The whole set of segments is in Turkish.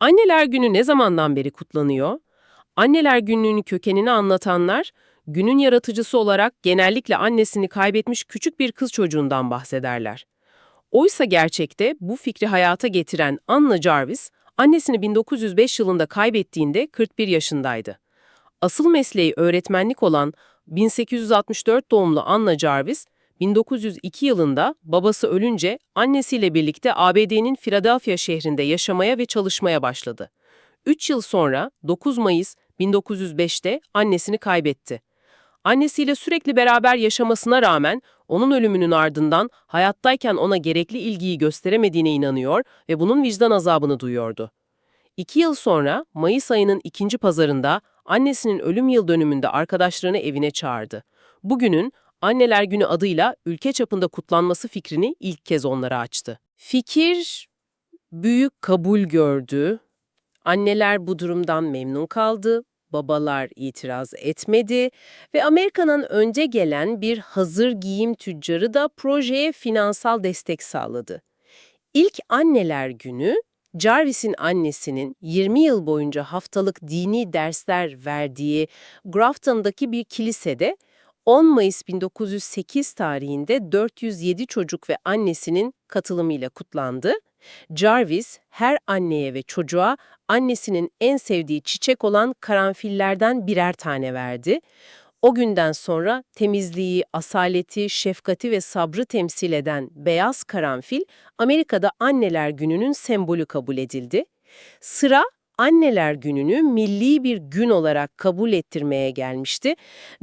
Anneler Günü ne zamandan beri kutlanıyor? Anneler Günü'nün kökenini anlatanlar, günün yaratıcısı olarak genellikle annesini kaybetmiş küçük bir kız çocuğundan bahsederler. Oysa gerçekte bu fikri hayata getiren Anna Jarvis, annesini 1905 yılında kaybettiğinde 41 yaşındaydı. Asıl mesleği öğretmenlik olan 1864 doğumlu Anna Jarvis, 1902 yılında babası ölünce annesiyle birlikte ABD'nin Philadelphia şehrinde yaşamaya ve çalışmaya başladı. 3 yıl sonra 9 Mayıs 1905'te annesini kaybetti. Annesiyle sürekli beraber yaşamasına rağmen onun ölümünün ardından hayattayken ona gerekli ilgiyi gösteremediğine inanıyor ve bunun vicdan azabını duyuyordu. İki yıl sonra Mayıs ayının ikinci pazarında annesinin ölüm yıl dönümünde arkadaşlarını evine çağırdı. Bugünün Anneler Günü adıyla ülke çapında kutlanması fikrini ilk kez onlara açtı. Fikir büyük kabul gördü. Anneler bu durumdan memnun kaldı, babalar itiraz etmedi ve Amerika'nın önce gelen bir hazır giyim tüccarı da projeye finansal destek sağladı. İlk Anneler Günü, Jarvis'in annesinin 20 yıl boyunca haftalık dini dersler verdiği Grafton'daki bir kilisede 10 Mayıs 1908 tarihinde 407 çocuk ve annesinin katılımıyla kutlandı. Jarvis her anneye ve çocuğa annesinin en sevdiği çiçek olan karanfillerden birer tane verdi. O günden sonra temizliği, asaleti, şefkati ve sabrı temsil eden beyaz karanfil Amerika'da Anneler Günü'nün sembolü kabul edildi. Sıra Anneler Günü'nü milli bir gün olarak kabul ettirmeye gelmişti.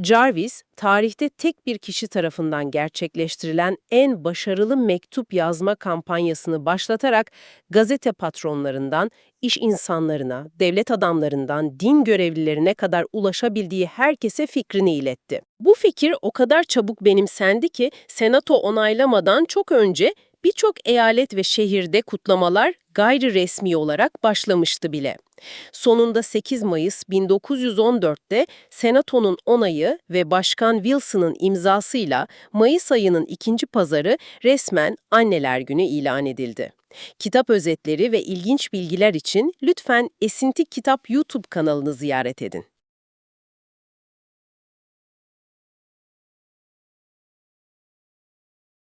Jarvis, tarihte tek bir kişi tarafından gerçekleştirilen en başarılı mektup yazma kampanyasını başlatarak gazete patronlarından, iş insanlarına, devlet adamlarından, din görevlilerine kadar ulaşabildiği herkese fikrini iletti. Bu fikir o kadar çabuk benimsendi ki Senato onaylamadan çok önce birçok eyalet ve şehirde kutlamalar gayri resmi olarak başlamıştı bile. Sonunda 8 Mayıs 1914'te Senato'nun onayı ve Başkan Wilson'ın imzasıyla Mayıs ayının ikinci pazarı resmen Anneler Günü ilan edildi. Kitap özetleri ve ilginç bilgiler için lütfen Esinti Kitap YouTube kanalını ziyaret edin.